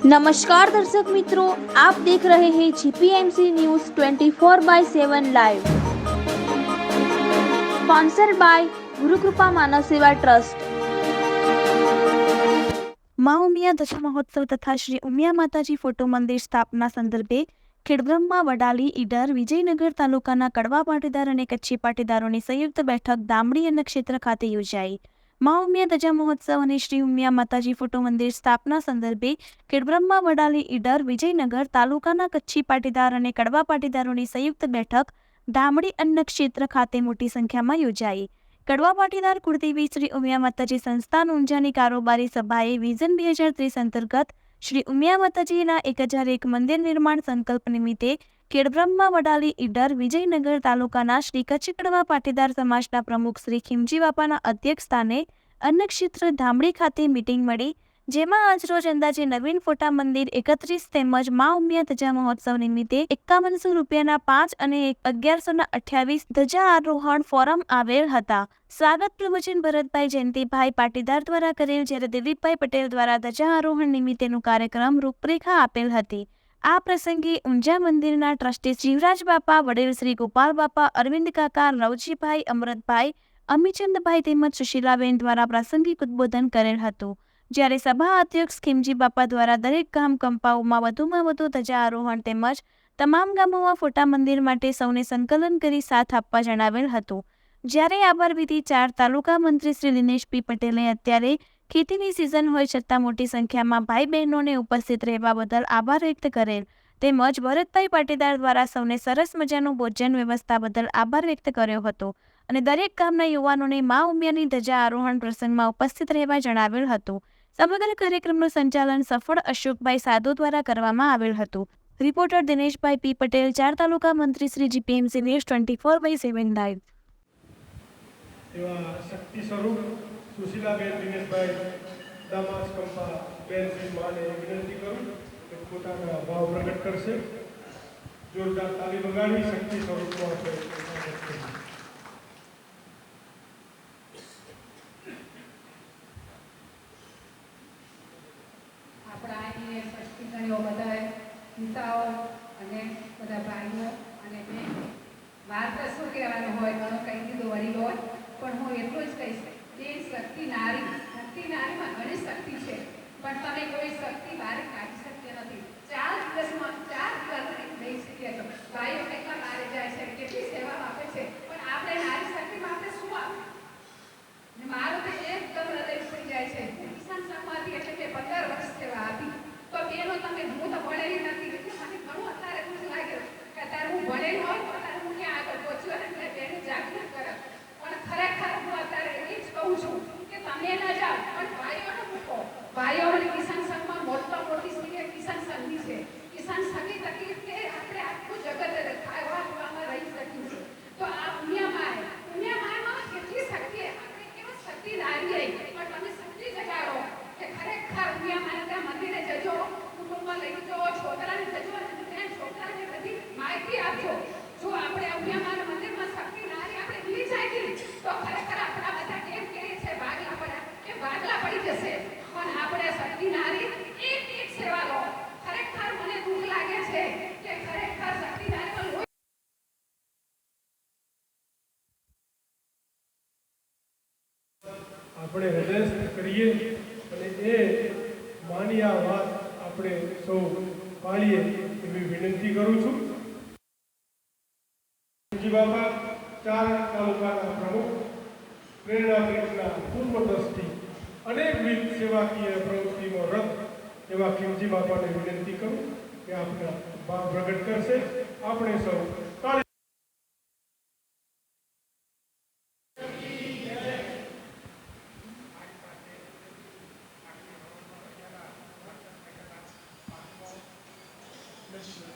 નમસ્કાર દર્શક મિત્રો આપ દેખ રહે હૈ GPMC news 24 by seven live sponsor by Gurukrupa Manav Seva trust મા ઉમિયા દશ મહોત્સવ તથા શ્રી ઉમિયા માતાજી ફોટો મંદિર સ્થાપના સંદર્ભે ખેડબ્રહ્મા વડાલી ઈડર વિજયનગર તાલુકાના કડવા પાટીદાર અને કચ્છી પાટીદારોની સંયુક્ત બેઠક દામડી અને ક્ષેત્ર ખાતે યોજાઈ. મા ઉમિયા ધજા મહોત્સવ અને શ્રી ઉમિયા માતાજી ફોટો મંદિર સ્થાપના સંદર્ભે ખેડબ્રહ્મા વડાલી ઈડર, વિજયનગર તાલુકાના કચ્છી પાટીદાર અને કડવા પાટીદારોની સંયુક્ત બેઠક દામડી અન્ન ક્ષેત્ર ખાતે મોટી સંખ્યામાં યોજાઈ. કડવા પાટીદાર કુળદેવી શ્રી ઉમિયા માતાજી સંસ્થાન ઊંઝાની કારોબારી સભાએ વિઝન બે હજાર ત્રીસ અંતર્ગત શ્રી ઉમિયા માતાજીના એક હજાર એક મંદિર નિર્માણ સંકલ્પ નિમિત્તે ખેડબ્રહ્મા વડાલી ઈડર વિજયનગર તાલુકાના શ્રી કચ્છકડવા પાટીદાર સમાજના પ્રમુખ શ્રી ખીમજી બાપાના અધ્યક્ષસ્થાને અન્નક્ષેત્ર ધામડી ખાતે મિટિંગ મળી, જેમાં આજરોજ અંદાજે નવીન ફોટા મંદિર એકત્રીસ તેમજ મા ઉમિયા ધજા મહોત્સવ નિમિત્તે એકાવનસો રૂપિયાના પાંચ અને અગિયારસોના અઠ્યાવીસ ધજા આરોહણ ફોરમ આવેલ હતા. સ્વાગત પ્રવચન ભરતભાઈ જયંતિભાઈ પાટીદાર દ્વારા કરેલ, જ્યારે દિલીપભાઈ પટેલ દ્વારા ધજા આરોહણ નિમિત્તેનું કાર્યક્રમ રૂપરેખા આપેલ હતી. આ પ્રસંગે ઊંઝા મંદિરના ટ્રસ્ટી શિવરાજ બાપા, વડીલ શ્રી ગોપાલ બાપા, અરવિંદ કાકા, રવજીભાઈ અમૃતભાઈ અમીચંદભાઈ તેમજ સુશીલાબેન દ્વારા પ્રાસંગિક ઉદબોધન કરેલ હતું. જ્યારે સભા અધ્યક્ષ ખીમજી બાપા દ્વારા દરેક ગામ કંપાઓમાં વધુમાં વધુ ધજા આરોહણ તેમજ તમામ ગામોમાં ફોટા મંદિર માટે સૌને સંકલન કરી સાથ આપવા જણાવેલ હતું. જ્યારે આભાર વિધિ ચાર તાલુકા મંત્રી શ્રી દિનેશ પી પટેલે અત્યારે ખેતીની સિઝન હોય છતાં મોટી સંખ્યામાં ભાઈ બહેનોને ઉપસ્થિત રહેવા બદલ આભાર વ્યક્ત કરેલ. તેમજ ભરતભાઈ પાટીદાર દ્વારા સૌને સરસ મજાનું ભોજન વ્યવસ્થા બદલ આભાર વ્યક્ત કર્યો હતો. અને દરેક ગામના યુવાનોને મા ઉમિયાની ધજા આરોહણ પ્રસંગમાં ઉપસ્થિત રહેવા જણાવેલ હતું. સમગ્ર કાર્યક્રમનું સંચાલન સફળ અશોકભાઈ સાધુ દ્વારા કરવામાં આવેલ હતું. રિપોર્ટર દિનેશભાઈ પી પટેલ, ચાર તાલુકા મંત્રી Shri GPMC news twenty four by seven live. શક્તિ સ્વરૂપ સુશીલાબેન દિનેશભાઈ, દામાસ, કંપા બેન માને વિનંતી કરું કે પોતાના ભાવ પ્રગટ કરશે. જોરદાર તાલી વગાડી, શક્તિ સ્વરૂપમાં આપણે સષ્ટીગણીઓ બધા અને બધા ભાઈઓ અને મારે શું કહેવાનું હોય, ઘણું કહી દીધું, વડીલો પણ હું એટલું જ કહીશ. કે શક્તિ નારી શક્તિ નારીમાં ઘણી શક્તિ છે. પણ તમે કોઈ શક્તિ બહાર કાઢી શકતી નથી ચાર દિવસમાં ચાર દિવસ તમે લઈ શકીએ છો ભાઈઓ કેટલા બહાર જાય છે કેટલી સેવા આપે છે પણ આપણે નારી શક્તિમાં આપણે શું આપે ને મારું તો એકદમ હૃદય થઈ જાય છે કિસાન સંઘમાંથી એટલે કે પંદર વર્ષ સેવા આપી તો બેનો તમે હું તો ભણેલી નથી એટલે મને ઘણું અત્યારે એવું જ લાગે કે અત્યારે હું ભણેલી હોય તો અત્યારે હું ક્યાં આગળ પહોંચ્યો અને એટલે બેની જાગૃત કરે પણ ખરેખર હું અત્યારે એ જ કહું છું કે તમે ન જાઓ પણ ભાઈઓને મૂકો ભાઈઓ અને કિસાન સંઘમાં મોટો મોટી સ્ત્રી એ કિસાન સંઘની છે કિસાન સંઘની તકલીફ કે આપણે આખું જગત ખાવા પીવામાં રહી શકીશું તો આ દુનિયામાં દુનિયામાં કેટલી શક્તિ આપણે કેવા શક્તિ નારી રહી પણ તમે શક્તિ જગાડો કે ખરેખર દુનિયામાં ત્યાં મંદિરે જજો કુટુંબમાં લઈ જજો છોકરાને જજો અને ત્યાં છોકરાને બધી માહિતી આપજો જો આપણે દુનિયામાં મંદિરમાં શક્તિ નારી આપણે ભૂલી જાય તો ખરેખર આપણા બધા કેમ કહે છે ભાગલા પડ્યા કે ભાગલા પડી જશે. પણ આપણે શક્તિ નારી એક એક સેવા લો. ખરેખર મને દુઃખ લાગે છે કે ખરેખર શક્તિ લોહી આપણે હૃદય કરીએ અને એ માની આ વાત આપણે સૌ પાળીએ એવી વિનંતી કરું છું. બાબા, ચાર તાલુકાના પ્રમુખ, પ્રેરણા પીઠના પૂર્વ ટ્રસ્ટી અનેકવિધ સેવાકીય પ્રવૃત્તિમાં રથ એવા ખીમજી બાપાને વિનંતી કરું કે આપના ભાવ પ્રગટ કરશે. આપણે સૌ Thank થોડી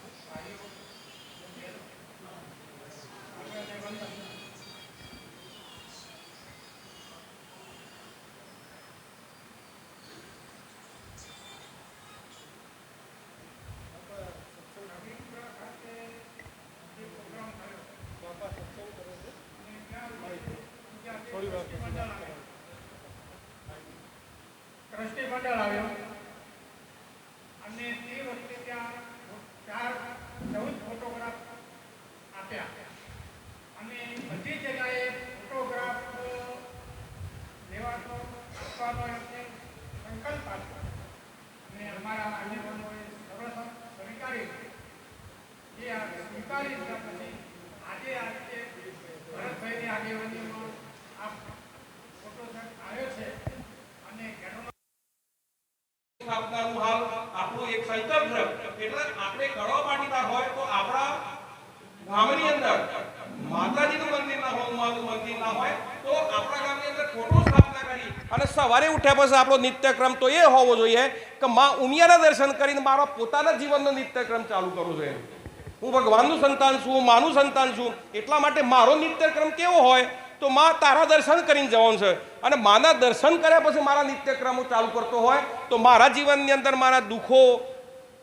અને સવારે ઉઠ્યા પછી આપણો નિત્યક્રમ તો એ હોવો જોઈએ કે માં ઉમિયાના દર્શન કરીને મારા પોતાના જીવનનો નિત્યક્રમ ચાલુ કરવો જોઈએ. હું ભગવાનનું સંતાન છું, હું માનું સંતાન છું, એટલા માટે મારો નિત્યક્રમ કેવો હોય તો માં તારા દર્શન કરીને જવાનું છે. અને માના દર્શન કર્યા પછી મારા નિત્યક્રમો ચાલુ કરતો હોય તો મારા જીવનની અંદર મારા દુઃખો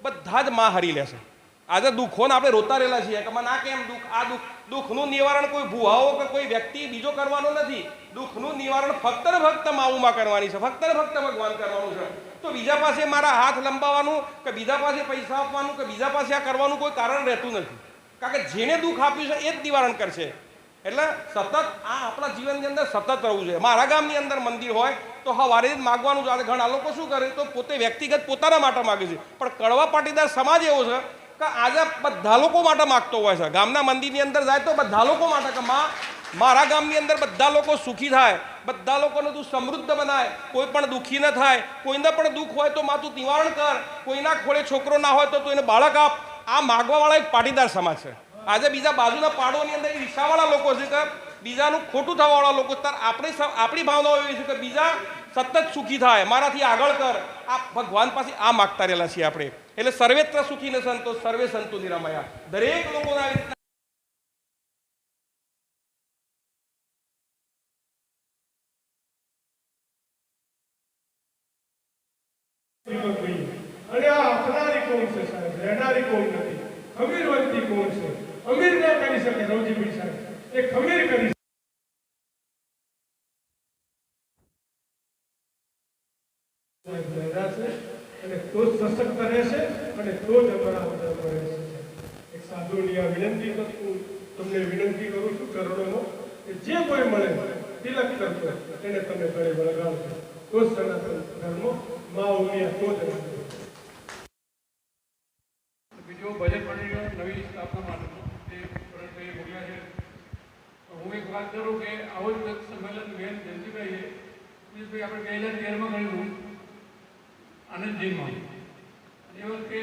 બધા જ માં હરી લેશે આજે દુઃખોને આપણે રોતા રહેલા છીએ કે મને આ કેમ દુઃખ? આ દુઃખ, દુઃખનું નિવારણ કોઈ ભુવાઓ કે કોઈ વ્યક્તિ બીજો કરવાનો નથી. દુઃખનું નિવારણ ફક્ત ને ફક્ત માઉમાં કરવાની છે, ફક્ત ને ફક્ત ભગવાન કરવાનું છે. તો બીજા પાસે મારા હાથ લંબાવવાનું, કે બીજા પાસે પૈસા આપવાનું, કે બીજા પાસે આ કરવાનું કોઈ કારણ રહેતું નથી. કારણ કે જેને દુઃખ આપ્યું છે, એ જ નિવારણ કરશે. એટલે સતત આ આપણા જીવનની અંદર સતત રહેવું જોઈએ. મારા ગામની અંદર મંદિર હોય, તો સવારે જ માગવાનું આજે ઘણા લોકો શું કરે, તો પોતે વ્યક્તિગત પોતાના માટે માગે છે. પણ કડવા પાટીદાર સમાજ એવો છે કે આજે બધા લોકો માટે માગતો હોય છે ગામના મંદિરની અંદર જાય તો બધા લોકો માટે કે માં મારા ગામની અંદર બધા લોકો સુખી થાય બધા લોકોને તું સમૃદ્ધ બનાય કોઈ પણ દુઃખી ન થાય કોઈને પણ દુઃખ હોય તો માં તું નિવારણ કર કોઈના ખોળે છોકરો ના હોય તો તું એને બાળક આપ આ માગવાવાળા એક પાટીદાર સમાજ છે આજે બીજા બાજુના પાડોની અંદર એ રિક્ષાવાળા લોકો છે કે બીજાનું ખોટું થવાવાળા લોકો. તાર આપણે આપણી ભાવનાઓ એવી છે કે બીજા સતત સુખી થાય મારાથી આગળ કર આ ભગવાન પાસે આ માગતા રહેલા છીએ આપણે. એટલે સર્વેત્ર સુખી ને સંતો, સર્વે સંતો નિરામયા. દરેક લોકોના આવી રીતના કોણ છે સાહેબ? રહેનારી કોણ નથી? ખમીરવંતી કોણ છે? અમીર ના કરી શકે રવજીભાઈ સાહેબ. એ ખમીર કરી સાહેબ લહેરા છે અને તો જ સશક્ત રહેશે અને તો જ અમારા અંદરમાં રહેશે. એક સાધુની આ વિનંતી હું તમને વિનંતી કરું છું ચરણોમાં કે જે કોઈ મળે, તિલક કરતો એને તમે ઘરે વળગાડજો તો જ સનાતન ધર્મ મા ઉમિયા તો જ. બીજો બજેટ મંડળીનો નવી સ્થાપના માટે તે ભરતભાઈએ મોકલ્યા છે. હું એક વાત કરું કે આવો જ સંમેલન બેન જયંતિભાઈએ આપણે ગયેલું જેલમાં અને એ વખતે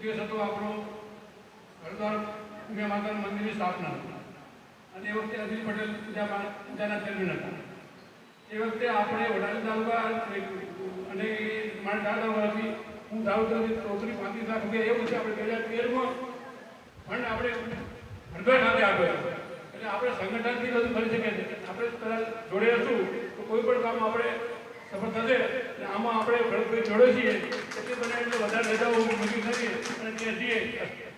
દિવસ હતો આપણો હરદ્વાર ઉમિયા માતાના મંદિરની સ્થાપના. અને એ વખતે અનિલ પટેલ પૂજાના ચેરમેન હતા. એ વખતે આપણે વડાલી તાલુકા અને મારા દાદા વર્ષથી હું ધારું ચોત્રીસ પાંત્રીસ લાખ રૂપિયા એવું છે આપણે બે હજાર તેરમાં ફંડ આપણે હરભાઈ ખાતે આપ્યો એટલે આપણે સંગઠનથી બધું કરી શકીએ છીએ. આપણે કદાચ જોડે હશું તો કોઈ પણ કામ આપણે સફળ થશે. અને આમાં આપણે ભરતભાઈ જોડે છીએ. એટલી બને એટલે વધારે રજાઓ મૂકી શકીએ અને ત્યાં જઈએ.